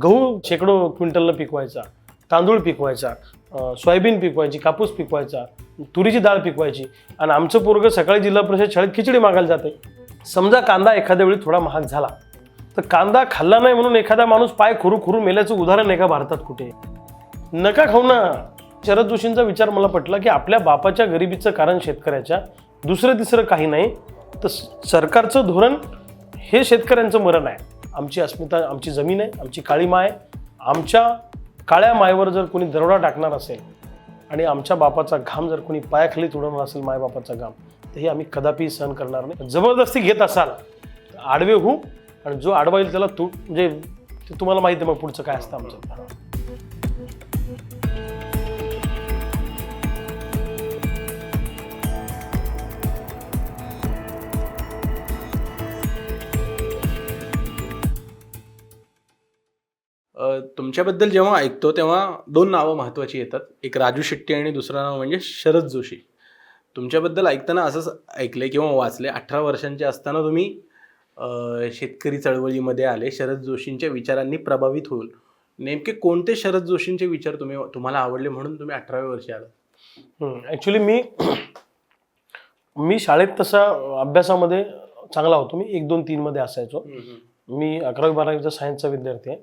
गहू शेकडो क्विंटलला पिकवायचा तांदूळ पिकवायचा सोयाबीन पिकवायची कापूस पिकवायचा तुरीची डाळ पिकवायची. आणि आमचं पोरगं सकाळी जिल्हा परिषद शाळेत खिचडी मागायला जाते. समजा कांदा एखाद्या वेळी थोडा महाग झाला तर कांदा खाल्ला नाही म्हणून एखादा माणूस पाय खुरू खुरू मेल्याचं उदाहरण आहे का भारतात कुठे? नका खाऊ ना. शरद जोशींचा विचार मला पटला की आपल्या बापाच्या गरिबीचं कारण शेतकऱ्याच्या. दुसरं तिसरं काही नाही. तर सरकारचं धोरण हे शेतकऱ्यांचं मरण आहे. आमची अस्मिता आमची जमीन आहे आमची काळी माय आमच्या काळ्या मायवर जर कोणी दरोडा टाकणार असेल आणि आमच्या बापाचा घाम जर कोणी पायाखाली तुडवणार असेल मायबापाचा घाम तर हे आम्ही कदापि सहन करणार नाही. जबरदस्ती घेत असाल आडवे होऊ आणि जो आडवा येईल त्याला तू म्हणजे ते तुम्हाला माहिती आहे मग पुढचं काय असतं आमचं. तुमच्याबद्दल जेव्हा ऐकतो तेव्हा दोन नावं महत्त्वाची येतात. एक राजू शेट्टी आणि दुसरं नाव म्हणजे शरद जोशी. तुमच्याबद्दल ऐकताना असंच ऐकलंय किंवा वाचले अठरा वर्षांचे असताना तुम्ही शेतकरी चळवळीमध्ये आले शरद जोशींच्या विचारांनी प्रभावित होऊन. नेमके कोणते शरद जोशींचे विचार तुम्ही तुम्हाला आवडले म्हणून तुम्ही अठराव्या वर्षी आला ॲक्च्युली मी मी शाळेत तसा अभ्यासामध्ये चांगला होतो. मी एक दोन तीनमध्ये असायचो. मी अकरावी बारावीचा सायन्सचा विद्यार्थी आहे.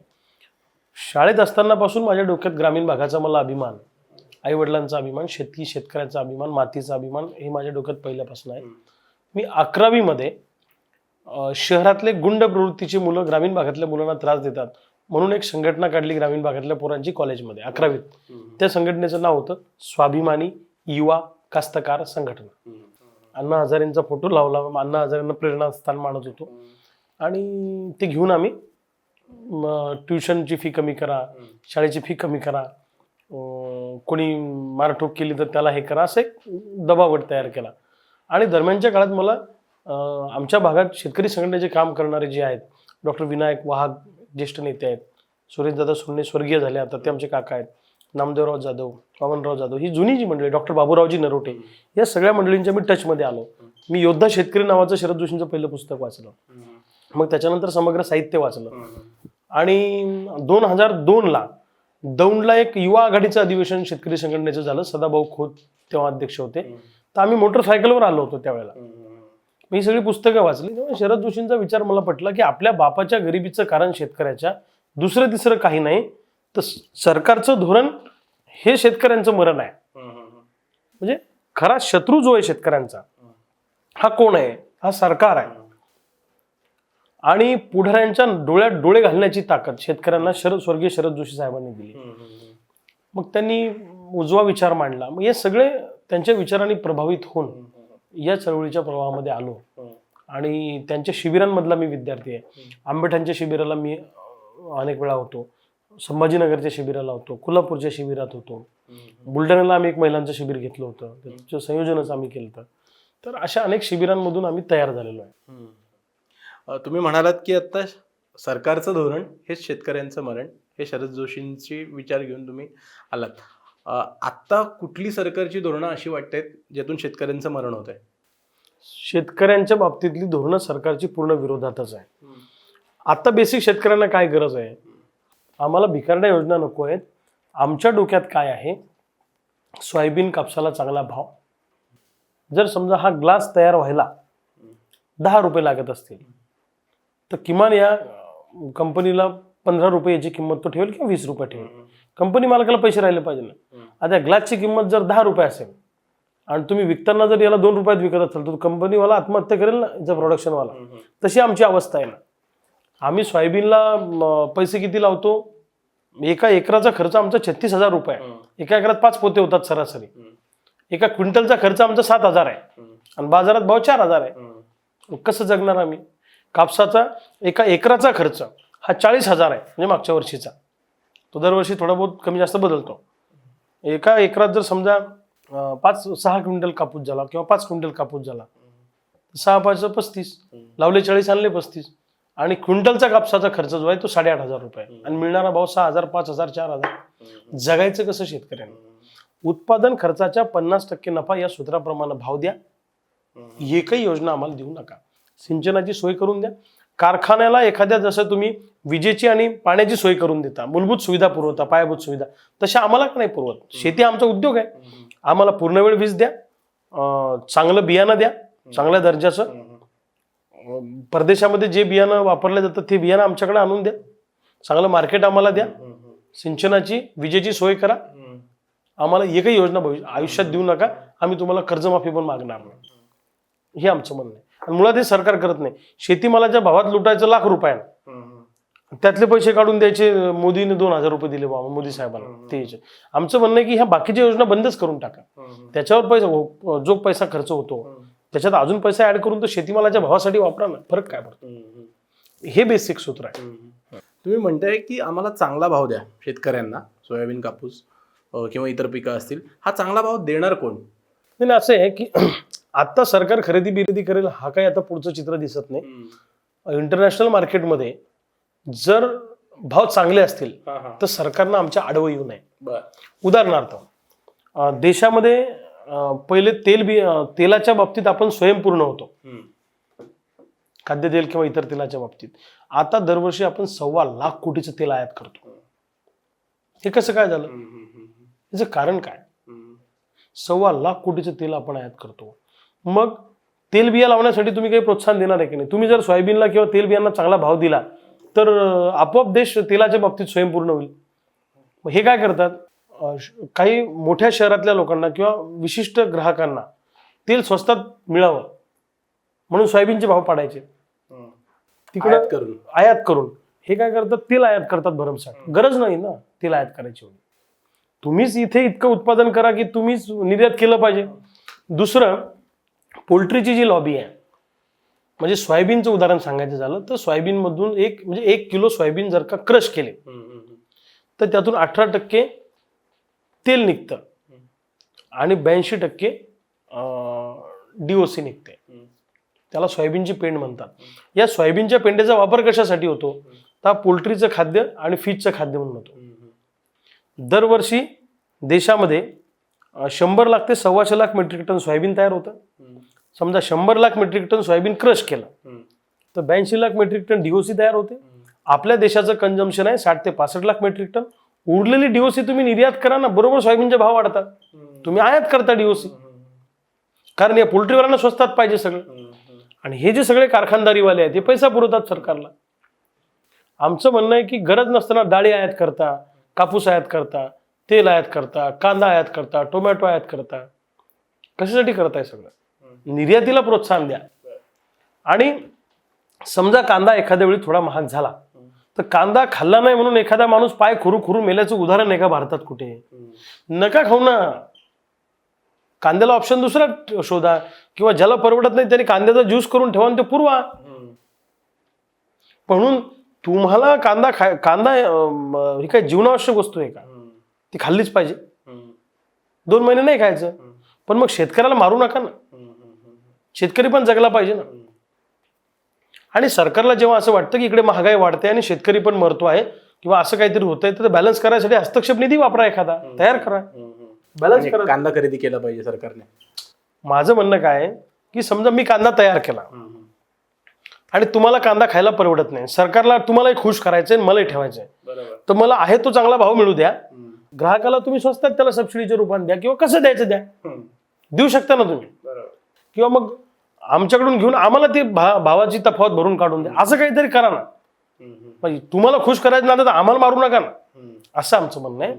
शाळेत असतानापासून माझ्या डोक्यात ग्रामीण भागाचा मला अभिमान आईवडिलांचा अभिमान शेतकी शेतकऱ्याचा अभिमान मातीचा अभिमान हे माझ्या डोक्यात पहिल्यापासून आहे. मी अकरावीमध्ये शहरातले गुंड प्रवृत्तीची मुलं ग्रामीण भागातल्या मुलांना त्रास देतात म्हणून एक संघटना काढली ग्रामीण भागातल्या पोरांची कॉलेजमध्ये अकरावीत. त्या संघटनेचं नाव होतं स्वाभिमानी युवा कास्तकार संघटना. अण्णा हजारेंचा फोटो लावला अण्णा हजारेंना प्रेरणास्थान मानत होतो. आणि ते घेऊन आम्ही ट्युशनची फी कमी करा शाळेची फी कमी करा. कोणी मारठोक केली तर त्याला हे करा असं एक दबावट तयार केला. आणि दरम्यानच्या काळात मला आमच्या भागात शेतकरी संघटनेचे काम करणारे जे आहेत डॉक्टर विनायक वाहक ज्येष्ठ नेते आहेत सुरेशदादा सोन्ने स्वर्गीय झाले आता ते आमचे काका आहेत नामदेवराव जाधव वामनराव जाधव ही जुनी जी मंडळी डॉक्टर बाबूरावजी नरोटे या सगळ्या मंडळींच्या मी टचमध्ये आलो. मी योद्धा शेतकरी नावाचं शरद जोशींचं पहिलं पुस्तक वाचलं. मग त्याच्यानंतर समग्र साहित्य वाचलं. आणि दोन हजार दोनला दौंडला एक युवा आघाडीचं अधिवेशन शेतकरी संघटनेचं झालं. सदाभाऊ खोत तेव्हा अध्यक्ष होते. तर आम्ही मोटरसायकलवर आलो होतो त्यावेळेला. मी सगळी पुस्तकं वाचली. तेव्हा शरद जोशींचा विचार मला पटला की आपल्या बापाच्या गरिबीचं कारण शेतकऱ्याच्या दुसरं तिसरं काही नाही. तर सरकारचं धोरण हे शेतकऱ्यांचं मरण आहे. म्हणजे खरा शत्रू जो आहे शेतकऱ्यांचा हा कोण आहे? हा सरकार आहे. आणि पुढाऱ्यांच्या डोळ्यात डोळे घालण्याची ताकद शेतकऱ्यांना शरद स्वर्गीय शरद जोशी साहेबांनी दिली. मग त्यांनी उजवा विचार मांडला. मग हे सगळे त्यांच्या विचारांनी प्रभावित होऊन या चळवळीच्या प्रवाहामध्ये आलो. आणि त्यांच्या शिबिरांमधला मी विद्यार्थी आहे. आंबेठांच्या शिबिराला मी अनेक वेळा होतो. संभाजीनगरच्या शिबिराला होतो. कोल्हापूरच्या शिबिरात होतो. बुलढाण्याला आम्ही एक महिलांचं शिबिर घेतलं होतं. त्याचं संयोजनच आम्ही केलं होतं. तर अशा अनेक शिबिरांमधून आम्ही तयार झालेलो आहे. तुम्ही म्हणालात की आता सरकारचं धोरण हेच शेतकऱ्यांचं मरण हे शरद जोशींचे विचार घेऊन तुम्ही आलात. आत्ता कुठली सरकारची धोरणं अशी वाटतायत ज्यातून शेतकऱ्यांचं मरण होत आहे शेतकऱ्यांच्या बाबतीतली धोरणं सरकारची पूर्ण विरोधातच आहे. आता बेसिक शेतकऱ्यांना काय गरज आहे? आम्हाला भिकारड्या योजना नको आहेत. आमच्या डोक्यात काय आहे? सोयाबीन कापसाला चांगला भाव. जर समजा हा ग्लास तयार व्हायला दहा रुपये लागत असतील तर किमान या कंपनीला पंधरा रुपये याची किंमत तो ठेवेल किंवा वीस रुपये ठेवेल. कंपनी मालकाला पैसे राहिले पाहिजे ना. आता ग्लासची किंमत जर दहा रुपये असेल आणि तुम्ही विकताना जर याला दोन रुपयात विकत असाल तर कंपनीवाला आत्महत्या करेल ना याचा प्रोडक्शनवाला तशी आमची अवस्था आहे ना. आम्ही सोयाबीनला पैसे किती लावतो? एका एकराचा खर्च आमचा छत्तीस हजार रुपये आहे. एका एकरात पाच पोते होतात सरासरी. एका क्विंटलचा खर्च आमचा सात हजार आहे. आणि बाजारात भाव चार हजार आहे. कसं जगणार आम्ही? कापसाचा एका एकराचा खर्च हा चाळीस हजार आहे म्हणजे मागच्या वर्षीचा. तो दरवर्षी थोडा बहुत कमी जास्त बदलतो. एका एकरात जर समजा पाच सहा क्विंटल कापूस झाला किंवा पाच क्विंटल कापूस झाला सहा पाच पस्तीस लावले चाळीस आणले पस्तीस आणि क्विंटलचा कापसाचा खर्च जो आहे तो साडेआठ हजार रुपये आणि मिळणारा भाव सहा हजार पाच हजार चार हजार. जगायचं कसं शेतकऱ्यांनी? उत्पादन खर्चाच्या पन्नास टक्के नफा या सूत्राप्रमाणे भाव द्या. एकही योजना आम्हाला देऊ नका. सिंचनाची सोय करून द्या. कारखान्याला एखाद्या जसं तुम्ही विजेची आणि पाण्याची सोय करून देता मूलभूत सुविधा पुरवता पायाभूत सुविधा तशा आम्हाला का नाही पुरवत? शेती आमचा उद्योग आहे. आम्हाला पूर्ण वेळ वीज द्या चांगलं बियाणं द्या चांगल्या दर्जाचं. परदेशामध्ये जे बियाणं वापरलं जातं ते बियाणं आमच्याकडे आणून द्या. चांगलं मार्केट आम्हाला द्या. सिंचनाची विजेची सोय करा. आम्हाला एकही योजना भविष्य आयुष्यात देऊ नका. आम्ही तुम्हाला कर्जमाफी पण मागणार नाही. हे आमचं म्हणणं आहे. मुळात हे सरकार करत नाही. शेतीमालाच्या भावात लुटायचं लाख रुपयानं त्यातले पैसे काढून द्यायचे मोदीने दोन हजार रुपये दिले बाबा मोदी साहेबांना ते. आमचं म्हणणं आहे की ह्या बाकीच्या योजना बंदच करून टाका. त्याच्यावर पैसा हो- जो पैसा खर्च होतो त्याच्यात अजून पैसा ऍड करून तो शेतीमालाच्या भावासाठी वापरा ना फरक काय पडतो? हे बेसिक सूत्र आहे. तुम्ही म्हणताय की आम्हाला चांगला भाव द्या शेतकऱ्यांना सोयाबीन कापूस किंवा इतर पिकं असतील. हा चांगला भाव देणार कोण? नाही, असं आहे की आत्ता सरकार खरेदी बिरेदी करेल हा काही आता पुढचं चित्र दिसत नाही. इंटरनॅशनल मार्केटमध्ये जर भाव चांगले असतील तर सरकारनं आमच्या आडवं येऊ नये. उदाहरणार्थ देशामध्ये पहिले तेल बी तेलाच्या बाबतीत आपण स्वयंपूर्ण होतो. खाद्यतेल किंवा इतर तेलाच्या बाबतीत. आता दरवर्षी आपण सव्वा लाख कोटीचं तेल आयात करतो. हे कसं काय झालं? याचं कारण काय? सव्वा लाख कोटीचं तेल आपण आयात करतो. मग तेलबिया लावण्यासाठी तुम्ही काही प्रोत्साहन देणार आहे की नाही? तुम्ही जर सोयाबीनला किंवा तेलबियांना चांगला भाव दिला तर आपोआप देश तेलाच्या बाबतीत स्वयंपूर्ण होईल. मग हे काय करतात? काही मोठ्या शहरातल्या लोकांना किंवा विशिष्ट ग्राहकांना तेल स्वस्तात मिळावं म्हणून सोयाबीनचे भाव पाडायचे. तिकडे करून. आयात करून. हे काय करतात? तेल आयात करतात भरमसाठ. गरज नाही ना तेल आयात करायची एवढी. तुम्हीच इथे इतकं उत्पादन करा की तुम्हीच निर्यात केलं पाहिजे. दुसरं पोल्ट्रीची जी लॉबी आहे म्हणजे सोयाबीनचं उदाहरण सांगायचं झालं तर सोयाबीनमधून एक म्हणजे एक किलो सोयाबीन जर का क्रश केले तर त्यातून अठरा टक्के तेल निघतं आणि ब्याऐंशी टक्के डीओसी निघते. त्याला सोयाबीनची पेंड म्हणतात. या सोयाबीनच्या पेंड्याचा वापर कशासाठी होतो? तर पोल्ट्रीचं खाद्य आणि फिशचं खाद्य म्हणून होतो. दरवर्षी देशामध्ये शंभर लाख ते सव्वाशे लाख मेट्रिक टन सोयाबीन तयार होतं. समजा शंभर lakh metric tonne soybean crush केलं तर ब्याऐंशी लाख मेट्रिक टन डीओसी तयार होते. आपल्या देशाचं कन्झम्पशन आहे साठ ते पासष्ट लाख मेट्रिक टन. उरलेली डीओसी तुम्ही निर्यात करा ना बरोबर सोयाबीनचे भाव वाढतात. तुम्ही आयात करता डीओसी कारण या पोल्ट्रीवाल्यांना स्वस्तात पाहिजे सगळं. आणि हे जे सगळे कारखानदारीवाले आहेत हे पैसा पुरवतात सरकारला. आमचं म्हणणं आहे की गरज नसताना डाळी आयात करता कापूस आयात करता तेल आयात करता कांदा आयात करता टोमॅटो आयात करता. कशासाठी करताय सगळं? निर्यातीला प्रोत्साहन द्या. आणि समजा कांदा एखाद्या वेळी थोडा महाग झाला तर कांदा खाल्ला नाही म्हणून एखादा माणूस पाय खुरू खुरू मेल्याचं उदाहरण आहे का भारतात कुठे? नका खाऊ ना. कांद्याला ऑप्शन दुसरा शोधा किंवा ज्याला परवडत नाही त्याने कांद्याचा ज्यूस करून ठेवा आणि ते पुरवा. म्हणून तुम्हाला कांदा खा कांदा ही काय जीवनावश्यक वस्तू आहे का? ती खाल्लीच पाहिजे. दोन महिने नाही खायचं. पण मग शेतकऱ्याला मारू नका ना. शेतकरी पण जगला पाहिजे ना. आणि सरकारला जेव्हा असं वाटतं की इकडे महागाई वाढते आणि शेतकरी पण मरतो आहे किंवा असं काहीतरी होतंय तर बॅलन्स करायसाठी हस्तक्षेप निधी वापरा एखादा. तयार करा. बॅलन्स करा. कांदा खरेदी केला पाहिजे सरकारने. माझं म्हणणं काय आहे की समजा मी कांदा तयार केला. आणि तुम्हाला कांदा खायला परवडत नाही. सरकारला तुम्हालाही खुश करायचंय आणि मलाही ठेवायचंय. बरोबर. तर मला आहे तो चांगला भाव मिळू द्या. ग्राहकाला तुम्ही स्वस्तात त्याला सबसिडीच्या रूपात द्या किंवा कसं द्यायचं द्या. देऊ शकता ना तुम्ही. बरोबर. किंवा मग आमच्याकडून घेऊन आम्हाला ती भा भावाची तफावत भरून काढून द्या. असं काहीतरी करा ना. म्हणजे तुम्हाला खुश करायचं ना तर आम्हाला मारू नका ना. असं आमचं म्हणणं आहे.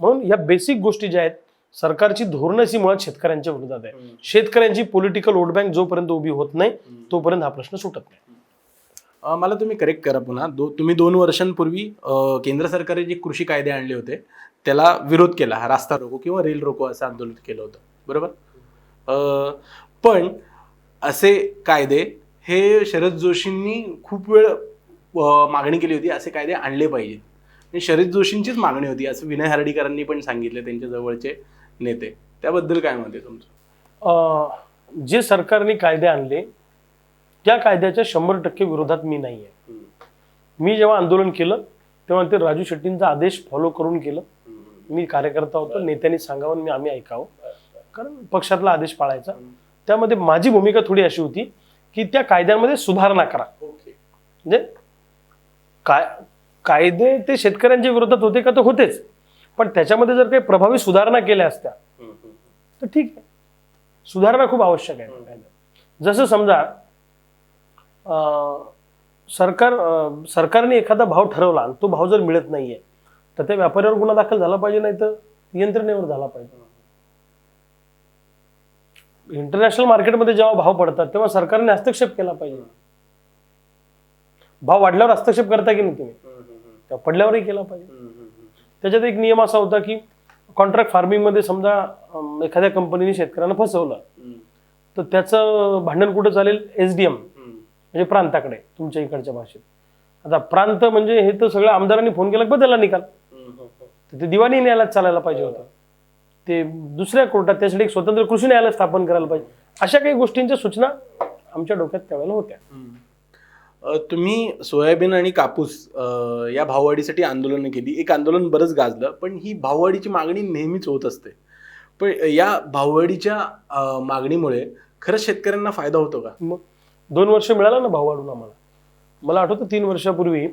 म्हणून या बेसिक गोष्टी ज्या आहेत सरकारची धोरणच ही मुळात शेतकऱ्यांच्या विरोधात आहे शेतकऱ्यांची पॉलिटिकल वोट बँक जोपर्यंत उभी होत नाही तोपर्यंत हा प्रश्न सुटत नाही. मला तुम्ही करेक्ट करा पुन्हा. दो तुम्ही दोन वर्षांपूर्वी केंद्र सरकारने जे कृषी कायदे आणले होते त्याला विरोध केला हा रास्ता रोको किंवा रेल रोको असं आंदोलन केलं होतं. बरोबर? अ, पण असे कायदे हे शरद जोशींनी खूप वेळ मागणी केली होती असे कायदे आणले पाहिजेत. आणि शरद जोशींचीच मागणी होती असं विनय हर्डीकरांनी पण सांगितले त्यांच्या जवळचे नेते. त्याबद्दल काय आहे तुमचं? अं, जे सरकारने कायदे आणले त्या कायद्याच्या शंभर टक्के विरोधात मी नाही आहे मी जेव्हा आंदोलन केलं तेव्हा ते राजू शेट्टींचा आदेश फॉलो करून केलं. मी कार्यकर्ता होतो नेत्यांनी सांगावं आणि मी आम्ही ऐकावं. कारण पक्षातला आदेश पाळायचा. त्यामध्ये माझी भूमिका थोडी अशी होती की त्या कायद्यांमध्ये सुधारणा करा. म्हणजे काय कायदे ते शेतकऱ्यांच्या विरोधात होते का तर होतेच. पण त्याच्यामध्ये जर काही प्रभावी सुधारणा केल्या असत्या तर ठीक आहे. सुधारणा खूप आवश्यक आहे. जसं समजा सरकार सरकारने एखादा भाव ठरवला आणि तो भाव जर मिळत नाहीये तर त्या व्यापाऱ्यावर गुन्हा दाखल झाला पाहिजे नाही तर यंत्रणेवर झाला पाहिजे. इंटरनॅशनल मार्केटमध्ये जेव्हा भाव पडतात तेव्हा सरकारने हस्तक्षेप केला पाहिजे. भाव वाढल्यावर हस्तक्षेप करता की नाही तुम्ही? तेव्हा पडल्यावरही केला पाहिजे. त्याच्यात एक नियम असा होता की कॉन्ट्रॅक्ट फार्मिंगमध्ये समजा एखाद्या कंपनीने शेतकऱ्यांना फसवलं तर त्याचं भांडण कुठं चालेल? एस डी एम म्हणजे प्रांताकडे तुमच्या इकडच्या भाषेत. आता प्रांत म्हणजे हे तर सगळ्या आमदारांनी फोन केला बदलला निकाल. तर ते दिवाणी न्यायालयात चालायला पाहिजे होतं. ते दुसऱ्या कोर्टात त्यासाठी एक स्वतंत्र कृषी न्यायालय स्थापन करायला पाहिजे. अशा काही गोष्टींच्या सूचना आमच्या डोक्यात त्यावेळेला होत्या. तुम्ही सोयाबीन आणि कापूस या भाववाढीसाठी आंदोलनं केली. एक आंदोलन बरंच गाजलं पण ही भाववाढीची मागणी नेहमीच होत असते. पण या भाववाढीच्या मागणीमुळे खरंच शेतकऱ्यांना फायदा होतो का? मग दोन वर्ष मिळाला ना भाव वाढून आम्हाला. मला आठवतं तीन वर्षापूर्वी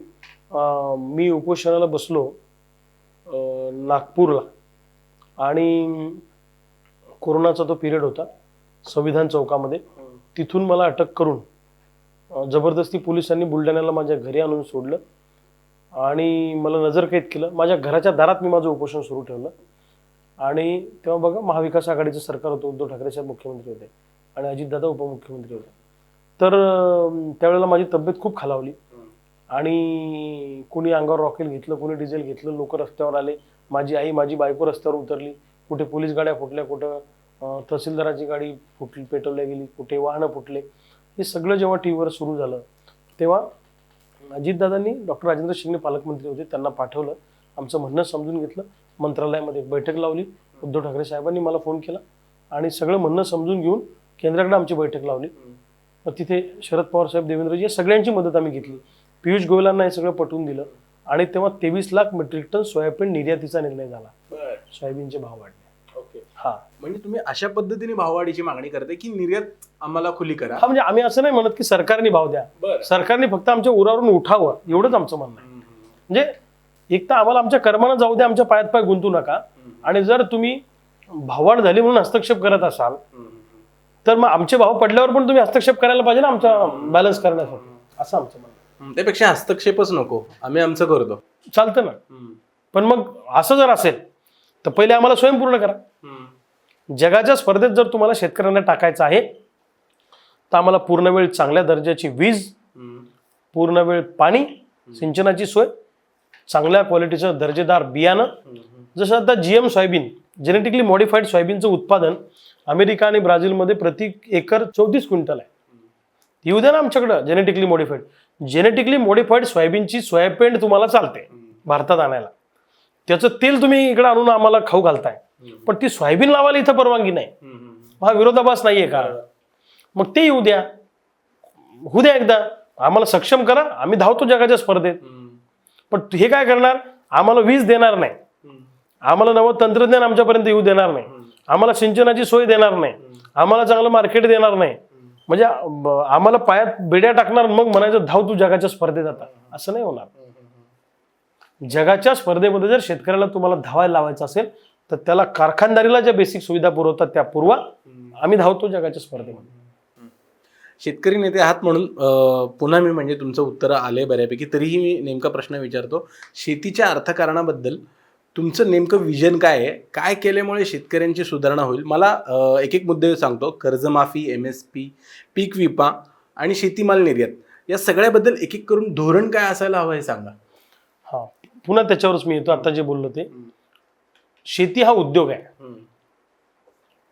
मी उपोषणाला बसलो. नागपूरला. आणि कोरोनाचा तो पिरियड होता संविधान चौकामध्ये. तिथून मला अटक करून जबरदस्ती पोलिसांनी बुलढाण्याला माझ्या घरी आणून सोडलं. आणि मला नजरकैद केलं. माझ्या घराच्या दारात मी माझं उपोषण सुरू ठेवलं. आणि तेव्हा बघा महाविकास आघाडीचं सरकार होतं उद्धव ठाकरे साहेब मुख्यमंत्री होते. आणि अजितदादा उपमुख्यमंत्री होते. तर त्यावेळेला माझी तब्येत खूप खालावली. आणि कोणी अंगावर रॉकेल घेतलं कोणी डिझेल घेतलं लोक रस्त्यावर आले. माझी आई माझी बायको रस्त्यावर उतरली. कुठे पोलीस गाड्या फुटल्या कुठं तहसीलदाराची गाडी फुटली पेटवल्या गेली कुठे वाहनं फुटले. हे सगळं जेव्हा टी व्हीवर सुरू झालं तेव्हा अजितदादांनी डॉक्टर राजेंद्र शिंगणे पालकमंत्री होते त्यांना पाठवलं. आमचं म्हणणं समजून घेतलं. मंत्रालयामध्ये बैठक लावली. उद्धव ठाकरे साहेबांनी मला फोन केला. आणि सगळं म्हणणं समजून घेऊन केंद्राकडे आमची बैठक लावली. मग तिथे शरद पवार साहेब देवेंद्रजी या सगळ्यांची मदत आम्ही घेतली. पियुष गोयलांना हे सगळं पटवून दिलं आणि तेव्हा तेवीस लाख मेट्रिक टन सोयाबीन निर्यातीचा निर्णय झाला. सोयाबीनचे भाव वाढले. ओके. हा. म्हणजे तुम्ही अशा पद्धतीने भाववाढीची मागणी करते की निर्यात आम्हाला खुली करा? हा म्हणजे आम्ही असं नाही म्हणत की सरकारने भाव द्या. सरकारने फक्त आमच्या उरावरून उठावं एवढंच आमचं म्हणणं आहे. म्हणजे एक तर आम्हाला आमच्या कर्मानं जाऊ द्या आमच्या पायात पाय गुंतू नका. आणि जर तुम्ही भाववाढ झाली म्हणून हस्तक्षेप करत असाल तर मग आमचे भाव पडल्यावर पण तुम्ही हस्तक्षेप करायला पाहिजे ना आमचा बॅलन्स करण्यासाठी. असं आमचं. त्यापेक्षा हस्तक्षेपच नको. आम्ही आमचं करतो. चालतं ना. पण मग असं जर असेल तर पहिले आम्हाला स्वयंपूर्ण करा. जगाच्या स्पर्धेत जर तुम्हाला शेतकऱ्यांना टाकायचं आहे तर आम्हाला पूर्ण वेळ चांगल्या दर्जाची वीज पूर्ण वेळ पाणी सिंचनाची सोय चांगल्या क्वालिटीचं दर्जेदार बियाणं. जसं आता G M soybean genetically modified सोयाबीनचं उत्पादन अमेरिका आणि ब्राझीलमध्ये प्रति एकर चौतीस क्विंटल आहे. येऊ द्या ना आमच्याकडं जेनेटिकली मॉडिफाईड जेनेटिकली मॉडिफाईड सोयाबीनची सोयापेंड तुम्हाला चालते भारतात आणायला. त्याचं तेल तुम्ही इकडे आणून आम्हाला खाऊ घालताय. पण ती सोयाबीन लावायला इथं परवानगी नाही. हा विरोधाभास नाहीये का मग ते येऊ द्या. होऊ द्या एकदा. आम्हाला सक्षम करा. आम्ही धावतो जगाच्या स्पर्धेत. पण हे काय करणार? आम्हाला वीज देणार नाही. आम्हाला नवं तंत्रज्ञान आमच्यापर्यंत येऊ देणार नाही. आम्हाला सिंचनाची सोय देणार नाही. आम्हाला चांगलं मार्केट देणार नाही. म्हणजे ब- आम्हाला पायात बेड्या टाकणार मग म्हणायचं धाव तू जगाच्या स्पर्धेत आता. असं नाही होणार. जगाच्या स्पर्धेमध्ये जर शेतकऱ्याला तुम्हाला धावायला लावायचं असेल तर त्याला कारखानदारीला ज्या बेसिक सुविधा पुरवतात त्या पुरवा. आम्ही धावतो जगाच्या स्पर्धेमध्ये. शेतकरी नेते आहात म्हणून पुन्हा मी म्हणजे तुमचं उत्तर आले बऱ्यापैकी तरीही मी नेमका प्रश्न विचारतो. शेतीच्या अर्थकारणाबद्दल तुमचं नेमकं विजन काय आहे? काय केल्यामुळे शेतकऱ्यांची सुधारणा होईल? मला एक एक मुद्दे सांगतो. कर्जमाफी एम एस पी पीक विमा आणि शेतीमाल निर्यात. या सगळ्याबद्दल एक एक करून धोरण काय असायला हवं हे सांगा. हा. पुन्हा त्याच्यावरच मी येतो. आता जे बोललो ते. शेती हा उद्योग आहे.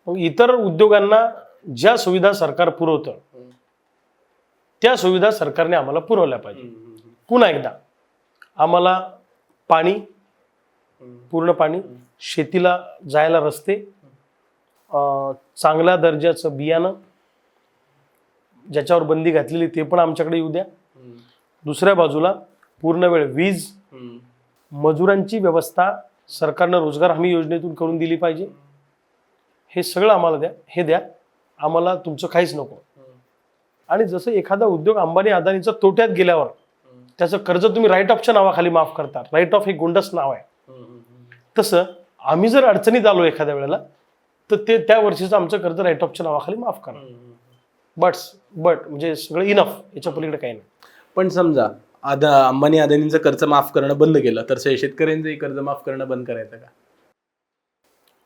मग इतर उद्योगांना ज्या सुविधा सरकार पुरवतं त्या सुविधा सरकारने आम्हाला पुरवल्या पाहिजे. पुन्हा एकदा आम्हाला पाणी पूर्ण पाणी शेतीला जायला रस्ते चांगल्या दर्जाचं बियाणं ज्याच्यावर बंदी घातलेली ते पण आमच्याकडे येऊ द्या. दुसऱ्या बाजूला पूर्ण वेळ वीज मजुरांची व्यवस्था सरकारनं रोजगार हमी योजनेतून करून दिली पाहिजे. हे सगळं आम्हाला द्या हे द्या. आम्हाला तुमचं काहीच नको. आणि जसं एखादा उद्योग अंबानी अदानीचा तोट्यात गेल्यावर त्याचं कर्ज तुम्ही राईट ऑफच्या नावाखाली माफ करता. राईट ऑफ हे गोंडस नाव आहे. तसं आम्ही जर अडचणीत आलो एखाद्या वेळेला तर ते त्या वर्षीचं आमचं कर्ज राईट ऑफच्या नावाखाली माफ करा. बट्स बट म्हणजे सगळं इनफ याच्या पलीकडे काही नाही. पण समजा आदा अंबानी अदानींचं कर्ज माफ करणं बंद केलं तर शेतकऱ्यांचंही कर्ज माफ करणं बंद करायचं का?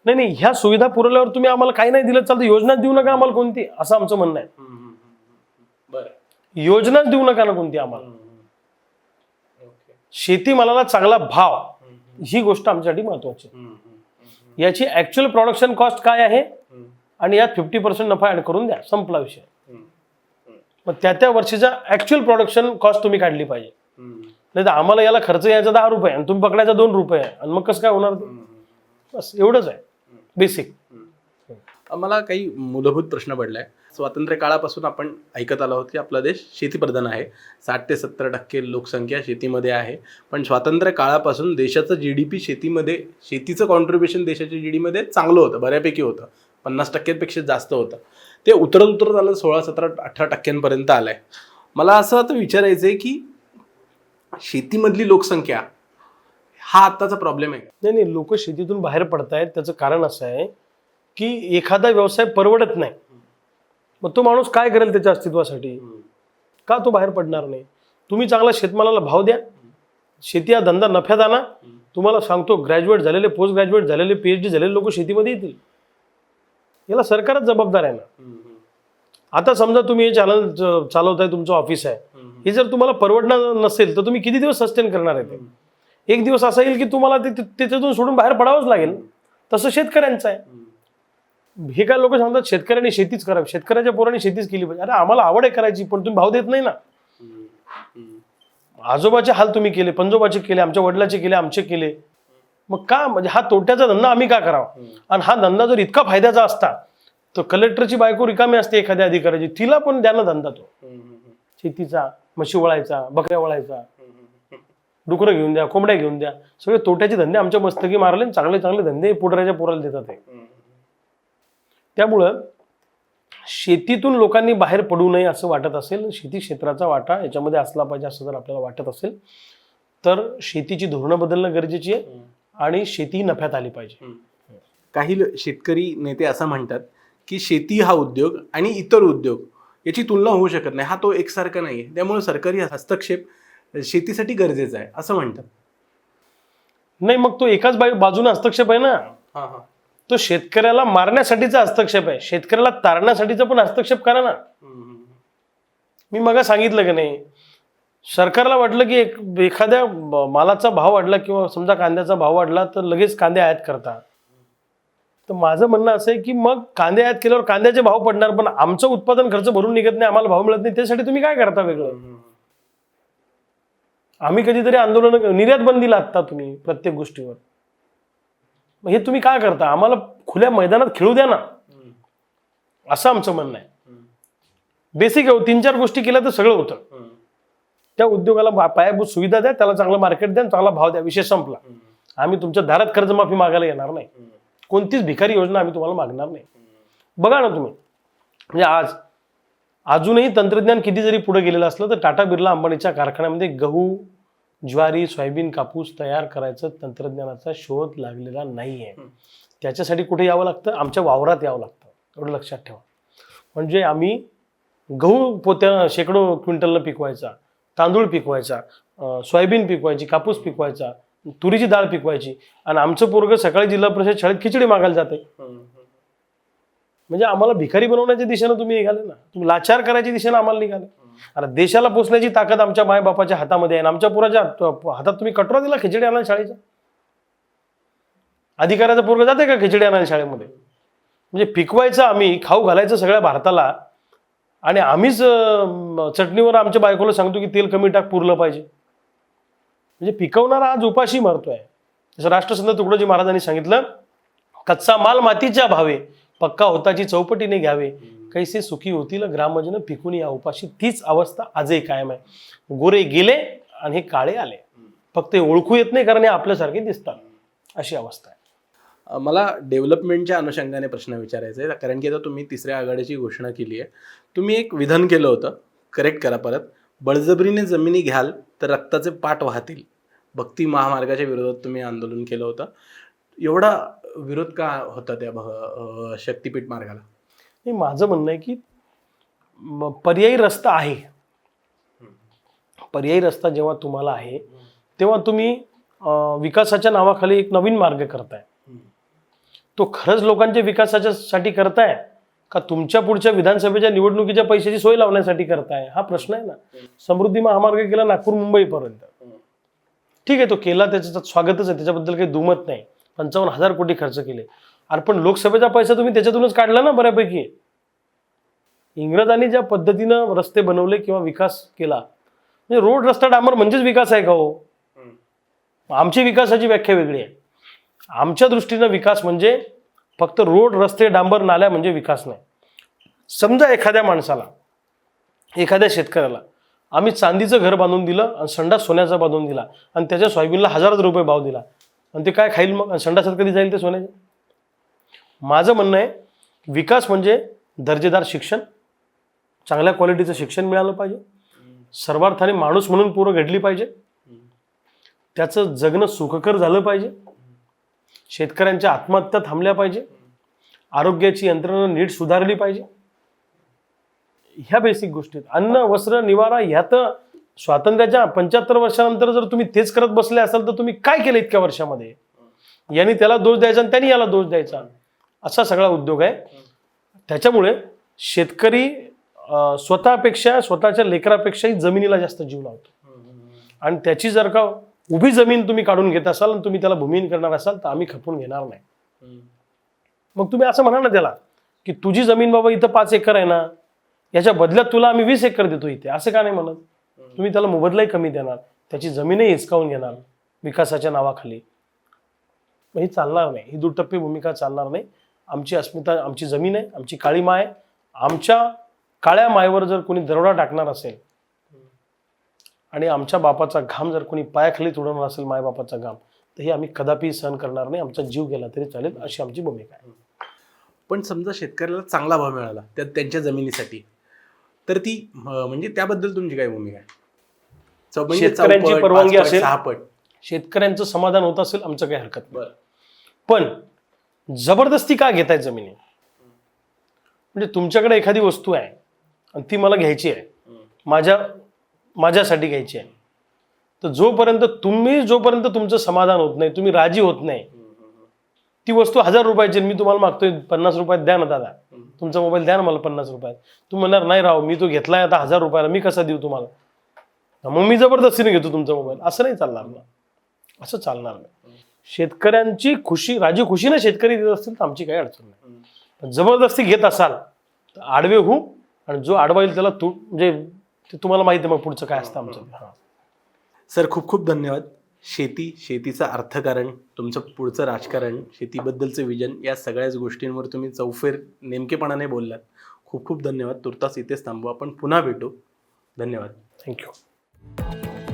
नाही नाही ह्या सुविधा पुरवल्यावर तुम्ही आम्हाला काही नाही दिलं चालतं योजना देऊ नका आम्हाला कोणती असं आमचं म्हणणं आहे. बरं. योजनाच देऊ नका ना कोणती आम्हाला. शेतीमालाला चांगला भाव ही गोष्ट आमच्यासाठी महत्वाची आहे. याची ऍक्च्युअल प्रोडक्शन कॉस्ट काय आहे? आणि यात फिफ्टी पर्सेंट नफा ऍड करून द्या संपला विषय. मग त्या त्या वर्षीचा ऍक्च्युअल प्रोडक्शन कॉस्ट तुम्ही काढली पाहिजे. नाही तर आम्हाला याला खर्च यायचा दहा रुपये आणि तुम्ही पकडायचा दोन रुपये. आहे आणि मग कसं काय होणार? ते? बस एवढंच आहे. बेसिक मला काही मूलभूत प्रश्न पडलाय. स्वातंत्र्य काळापासून आपण ऐकत आलो आहोत की आपला देश शेतीप्रधान आहे. साठ ते सत्तर टक्के लोकसंख्या शेतीमध्ये आहे. पण स्वातंत्र्य काळापासून देशाचं जी डी पी शेतीमध्ये शेतीचं कॉन्ट्रीब्युशन देशाच्या जी डी मध्ये चांगलं होतं बऱ्यापैकी होतं. पन्नास टक्क्यांपेक्षा जास्त होतं. ते उतरत उतरत आलं सोळा सतरा अठरा टक्क्यांपर्यंत आलं आहे मला असं आता विचारायचं आहे की शेतीमधली लोकसंख्या हा आत्ताचा प्रॉब्लेम आहे. नाही नाही लोक शेतीतून बाहेर पडतायत. त्याचं कारण असं आहे की एखादा व्यवसाय परवडत नाही. मग तो माणूस काय करेल त्याच्या अस्तित्वासाठी? का तो बाहेर पडणार नाही? तुम्ही चांगला शेतमालाला भाव द्या. शेती हा धंदा नफ्यात आणा. तुम्हाला सांगतो ग्रॅज्युएट झालेले पोस्ट ग्रॅज्युएट झालेले पीएच डी झालेले लोक शेतीमध्ये येतील. याला सरकारच जबाबदार आहे ना. आता समजा तुम्ही हे चॅनल चालवताय तुमचं ऑफिस आहे. हे जर तुम्हाला परवडणार नसेल तर तुम्ही किती दिवस सस्टेन करणार आहे ते? एक दिवस असा येईल की तुम्हाला त्याच्यातून सोडून बाहेर पडावंच लागेल. तसं शेतकऱ्यांचं आहे. हे काय लोक सांगतात शेतकऱ्यांनी शेतीच करावी. शेतकऱ्याच्या पोरांनी शेतीच केली पाहिजे. अरे आम्हाला आवड आहे करायची पण तुम्ही भाव देत नाही ना. आजोबाचे हाल तुम्ही केले पंजोबाचे केले आमच्या वडिलाचे केले आमचे केले. मग का म्हणजे हा तोट्याचा धंदा आम्ही का करावा? आणि हा धंदा जर इतका फायद्याचा असता तर कलेक्टरची बायको रिकामी असते एखाद्या अधिकाऱ्याची. तिला पण द्या ना धंदा तो. शेतीचा म्हशी वळायचा बकऱ्या वळायचा. डुकरं घेऊन द्या कोंबड्या घेऊन द्या. सगळे तोट्याचे धंदे आमच्या मस्तकी मारले चांगले चांगले धंदे पुढऱ्याच्या पोराला देतात आहे त्यामुळं शेतीतून लोकांनी बाहेर पडू नये असं वाटत असेल. शेती क्षेत्राचा वाटा याच्यामध्ये असला पाहिजे असं जर आपल्याला वाटत असेल तर शेतीची धोरणं बदलणं गरजेची आहे आणि शेती नफ्यात आली पाहिजे. काही शेतकरी नेते असं म्हणतात की शेती हा उद्योग आणि इतर उद्योग याची तुलना होऊ शकत नाही. हा तो एकसारखा नाही त्यामुळे सरकारी हस्तक्षेप शेतीसाठी गरजेचा आहे असं म्हणतात. नाही मग तो एकाच बाजू बाजूने हस्तक्षेप आहे ना? तो शेतकऱ्याला मारण्यासाठीचा हस्तक्षेप आहे. शेतकऱ्याला तारण्यासाठीचा पण हस्तक्षेप करा ना. मी मग सांगितलं की नाही सरकारला वाटलं की एक एखाद्या मालाचा भाव वाढला किंवा समजा कांद्याचा भाव वाढला तर लगेच कांदे आयात करता. तर माझं म्हणणं असं आहे की मग कांदे आयात केल्यावर कांद्याचे भाव पडणार पण आमचं उत्पादन खर्च भरून निघत नाही आम्हाला भाव मिळत नाही त्यासाठी तुम्ही काय करता वेगळं? आम्ही कधीतरी आंदोलन निर्यात बंदीला आत्ता तुम्ही प्रत्येक गोष्टीवर. मग हे तुम्ही काय करता? आम्हाला खुल्या मैदानात खेळू द्या ना. असं आमचं म्हणणं आहे. बेसिक आहे तीन चार गोष्टी केल्या तर सगळं होतं. त्या उद्योगाला बा- पायाभूत सुविधा द्या त्याला चांगलं मार्केट द्या चांगला भाव द्या विषय संपला. आम्ही तुमच्या दारात कर्जमाफी मागायला येणार नाही. कोणतीच भिकारी योजना आम्ही तुम्हाला मागणार नाही. बघा ना तुम्ही. म्हणजे आज अजूनही तंत्रज्ञान किती जरी पुढे गेलेलं असलं तर टाटा बिर्ला अंबानीच्या कारखान्यामध्ये गहू ज्वारी सोयाबीन कापूस तयार करायचं तंत्रज्ञानाचा शोध लागलेला नाही आहे त्याच्यासाठी कुठे यावं लागतं? आमच्या वावरात यावं लागतं. एवढं लक्षात ठेवा. म्हणजे आम्ही गहू पोत्या शेकडो क्विंटलनं पिकवायचा तांदूळ पिकवायचा सोयाबीन पिकवायची कापूस पिकवायचा तुरीची डाळ पिकवायची आणि आमचं पोरग सकाळी जिल्हा परिषद शाळेत खिचडी मागायला जाते म्हणजे आम्हाला भिकारी बनवण्याच्या दिशेनं तुम्ही निघाले ना. तुम्ही लाचार करायच्या दिशेनं आम्हाला निघाले. आणि देशाला पोचण्याची ताकद आमच्या मायबापाच्या हातामध्ये आहे आमच्या पुराच्या हातात तुम्ही कटोरा दिला खिचडी आणायला शाळेच्या अधिकाऱ्याचा पोरग जाते का खिचडी आणायला शाळेमध्ये? म्हणजे पिकवायचं आम्ही खाऊ घालायचं सगळ्या भारताला आणि आम्हीच चटणीवर आमच्या बायकोला सांगतो की तेल कमी टाक पुरलं पाहिजे. म्हणजे पिकवणारा आज उपाशी मरतोय. जसं राष्ट्रसंत तुकडोजी महाराजांनी सांगितलं कच्चा माल मातीच्या भावे पक्का होताची चौपटीने घ्यावे. कैसे सुखी होतील ग्रामजन पिकून या उपाशी? तीच अवस्था आजही कायम आहे. गोरे गेले आणि हे काळे आले. फक्त हे ओळखू येत नाही कारण हे आपल्यासारखे दिसतात. अशी अवस्था आहे. मला डेव्हलपमेंटच्या अनुषंगाने प्रश्न विचारायचा आहे. कारण की आता तुम्ही तिसऱ्या आघाडीची घोषणा केली आहे. तुम्ही एक विधान केलं होतं. करेक्ट करा परत. बळजबरीने जमिनी घ्याल तर रक्ताचे पाठ वाहतील. भक्ती महामार्गाच्या विरोधात तुम्ही आंदोलन केलं होतं. एवढा विरोध का होता त्या भ- शक्तिपीठ मार्गाला? नाही माझं म्हणणं आहे की पर्यायी रस्ता आहे. पर्यायी रस्ता जेव्हा तुम्हाला आहे तेव्हा तुम्ही विकासाच्या नावाखाली एक नवीन मार्ग करताय. तो खरंच लोकांच्या विकासाच्या साठी करताय का तुमच्या पुढच्या विधानसभेच्या निवडणुकीच्या पैशाची सोय लावण्यासाठी करताय? हा प्रश्न आहे ना. समृद्धी महामार्ग केला नागपूर मुंबईपर्यंत. ठीक आहे तो केला त्याच्यात स्वागतच आहे त्याच्याबद्दल काही दुमत नाही. पंचावन्न हजार कोटी खर्च केले. अरे पण लोकसभेचा पैसा तुम्ही त्याच्यातूनच काढला ना बऱ्यापैकी. इंग्रजांनी ज्या पद्धतीनं रस्ते बनवले किंवा विकास केला म्हणजे रोड रस्ता डांबर म्हणजेच विकास आहे का हो? आमची विकासाची व्याख्या वेगळी आहे. आमच्या दृष्टीनं विकास म्हणजे फक्त रोड रस्ते डांबर नाल्या म्हणजे विकास नाही. समजा एखाद्या माणसाला एखाद्या शेतकऱ्याला आम्ही चांदीचं घर बांधून दिलं आणि संडास सोन्याचा बांधून दिला आणि त्याच्या सोयाबीनला हजारच रुपये भाव दिला आणि ते काय खाईल मग? संडासात कधी जाईल ते सोन्याचे? माझं म्हणणं आहे विकास म्हणजे दर्जेदार शिक्षण. चांगल्या क्वालिटीचं शिक्षण मिळालं पाहिजे. सर्वार्थाने माणूस म्हणून पोरं घडली पाहिजे. त्याचं जगणं सुखकर झालं पाहिजे. शेतकऱ्यांच्या आत्महत्या थांबल्या पाहिजे. आरोग्याची यंत्रणा नीट सुधारली पाहिजे. ह्या बेसिक गोष्टी आहेत. अन्न वस्त्र निवारा ह्या तर स्वातंत्र्याच्या पंच्याहत्तर वर्षानंतर जर तुम्ही तेच करत बसले असाल तर तुम्ही काय केलं इतक्या वर्षामध्ये? यांनी त्याला दोष द्यायचा आणि त्यांनी याला दोष द्यायचा. असा सगळा उद्योग आहे. त्याच्यामुळे शेतकरी स्वतःपेक्षा स्वतःच्या लेकरापेक्षाही जमिनीला जास्त जीव लावतो. आणि त्याची जर का उभी जमीन तुम्ही काढून घेत असाल आणि तुम्ही त्याला भूमिहीन करणार असाल तर आम्ही खपून घेणार नाही. मग तुम्ही असं म्हणा ना त्याला की तुझी जमीन बाबा इथं पाच एकर आहे ना याच्या बदल्यात तुला आम्ही वीस एकर देतो इथे. असं का नाही म्हणत? तुम्ही त्याला मोबदलाही कमी देणार त्याची जमीनही हिसकावून घेणार विकासाच्या नावाखाली. मग ही चालणार नाही. ही दुटप्पी भूमिका चालणार नाही. आमची अस्मिता आमची जमीन आहे आमची काळी माय. आमच्या काळ्या मायवर जर कोणी दरोडा टाकणार असेल आणि आमच्या बापाचा घाम जर कोणी पायाखाली तुडवणार असेल मायबापाचा घाम तर हे आम्ही कदापि सहन करणार नाही. आमचा जीव गेला तरी चालेल अशी आमची भूमिका आहे. पण समजा शेतकऱ्याला चांगला भाव मिळाला त्या त्यांच्या जमिनीसाठी तर ती म्हणजे त्याबद्दल तुमची काय भूमिका आहे? म्हणजे शेतकऱ्यांची परवानगी असेल. शेतकऱ्यांचं समाधान होत असेल आमचं काही हरकत नाही. पण जबरदस्ती का घेताय जमिनी? म्हणजे तुमच्याकडे एखादी वस्तू आहे आणि ती मला घ्यायची आहे माझ्या माझ्यासाठी घ्यायची आहे तर जोपर्यंत तुम्ही जोपर्यंत तुमचं समाधान होत नाही तुम्ही राजी होत नाही ती वस्तू हजार रुपयाची मी तुम्हाला मागतोय पन्नास रुपयात द्या ना दादा. तुमचा मोबाईल द्या ना मला पन्नास रुपयात. तू म्हणणार नाही राव मी तो घेतलाय आता हजार रुपयाला मी कसा देऊ तुम्हाला? मग मी जबरदस्तीने घेतो तुमचा मोबाईल. असं नाही चालणार ना. असं चालणार नाही. शेतकऱ्यांची खुशी राजी खुशीने शेतकरी देत असतील तर आमची काही अडचण नाही. पण जबरदस्ती घेत असाल तर आडवे होऊ आणि जो आडवा येईल त्याला तू म्हणजे ते तुम्हाला माहिती आहे मग पुढचं काय असतं आमचं. हा. सर खूप खूप धन्यवाद. शेती शेतीचं अर्थकारण तुमचं पुढचं राजकारण शेतीबद्दलचं विजन या सगळ्याच गोष्टींवर तुम्ही चौफेर नेमकेपणाने बोललात. खूप खूप धन्यवाद. तुर्तास इथेच थांबू. आपण पुन्हा भेटू. धन्यवाद. थँक्यू